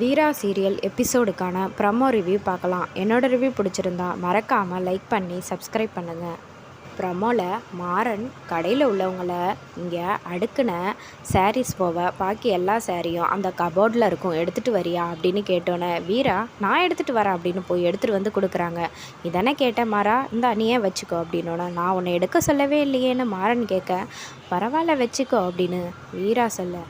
வீரா serial எபிசோடுக்கான promo review பார்க்கலாம். என்னோட ரிவ்யூ பிடிச்சிருந்தா மறக்காமல் லைக் பண்ணி சப்ஸ்கிரைப் பண்ணுங்கள் ப்ரமோவில் மாறன் கடையில் உள்ளவங்கள இங்கே அடுக்குன சாரீஸ் போவ பாக்கி எல்லா சாரியும் அந்த கபோர்டில் இருக்கும். எடுத்துகிட்டு வரியா அப்படின்னு கேட்டோன்னே வீரா நான் எடுத்துகிட்டு வரேன் அப்படின்னு போய் எடுத்துகிட்டு வந்து கொடுக்குறாங்க. இதானே கேட்டேன் மாறா இந்த நீயே வச்சுக்கோ அப்படின்னோட நான் உன்னை எடுக்க சொல்லவே இல்லையேன்னு மாறன் கேட்க பரவாயில்ல வச்சுக்கோ அப்படின்னு வீரா சொல்ல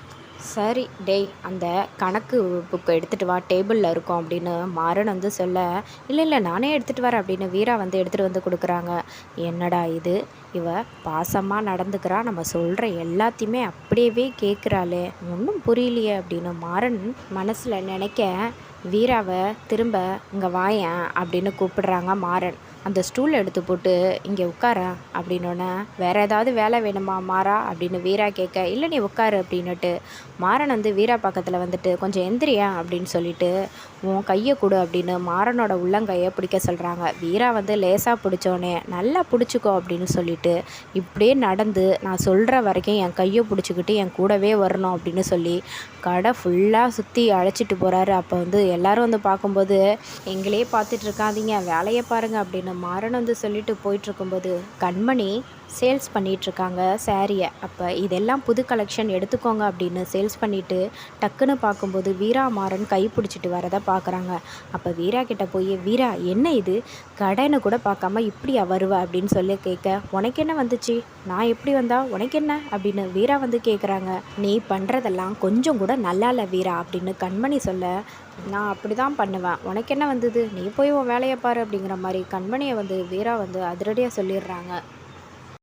சரி டேய் அந்த கணக்கு புக்கை எடுத்துகிட்டு வா டேபிளில் இருக்கும் அப்படின்னு மாறன் வந்து சொல்ல இல்லை இல்லை நானே எடுத்துகிட்டு வரேன் அப்படின்னு வீரா வந்து எடுத்துகிட்டு வந்து கொடுக்குறாங்க. என்னடா இது? இவ பாசமாக நடந்துக்கிறா நம்ம சொல்கிற எல்லாத்தையுமே அப்படியே கேட்குறாளே ஒன்றும் புரியலையே அப்படின்னு மாறன் மனசில் நினைக்க வீராவை திரும்ப இங்கே வாயேன் அப்படின்னு கூப்பிடுறாங்க மாறன். அந்த ஸ்டூல் எடுத்து போட்டு இங்கே உட்கார அப்படின்னோடனே வேறு ஏதாவது வேலை வேணுமா மாறா? அப்படின்னு வீரா கேட்க இல்லை நீ உட்காரு அப்படின்னுட்டு. மாறன் வந்து வீரா பக்கத்தில் வந்துட்டு கொஞ்சம் எந்திரியா? அப்படின்னு சொல்லிட்டு உன் கையை கொடு அப்படின்னு மாறனோட உள்ளங்கையை பிடிக்க சொல்கிறாங்க வீரா வந்து லேசாக பிடிச்சோன்னே நல்லா பிடிச்சிக்கோ அப்படின்னு சொல்லிட்டு இப்படியே நடந்து நான் சொல்கிற வரைக்கும் என் கையை பிடிச்சிக்கிட்டு என் கூடவே வரணும் அப்படின்னு சொல்லி கடை ஃபுல்லாக சுற்றி அழைச்சிட்டு போகிறாரு அப்போ வந்து எல்லோரும் வந்து பார்க்கும்போது எங்களே பார்த்துட்டு இருக்காதீங்க வேலையை பாருங்கள் அப்படின்னு மாறன் வந்து சொல்லிட்டு போயிட்டுருக்கும்போது கண்மணி சேல்ஸ் பண்ணிகிட்ருக்காங்க சாரியை அப்போ இதெல்லாம் புது கலெக்ஷன் எடுத்துக்கோங்க அப்படின்னு சேல்ஸ் பண்ணிவிட்டு டக்குன்னு பார்க்கும்போது வீரா மாறன் கை பிடிச்சிட்டு வரதை பார்க்குறாங்க. அப்போ வீரா கிட்டே போய் வீரா என்ன இது? கடைன்னு கூட பார்க்காம இப்படியா வருவ? அப்படின்னு சொல்லி கேட்க உனக்கு என்ன வந்துச்சு? நான் எப்படி வந்தா? உனக்கு என்ன? அப்படின்னு வீரா வந்து கேட்குறாங்க. நீ பண்ணுறதெல்லாம் கொஞ்சம் கூட நல்லா இல்லை வீரா அப்படின்னு கண்மணி சொல்ல நான் அப்படி தான் பண்ணுவேன். உனக்கு என்ன வந்தது? நீ போய் உன் வேலையை பாரு அப்படிங்கிற மாதிரி கண்மணியை வந்து வீரா வந்து அதிரடியாக சொல்லிடுறாங்க.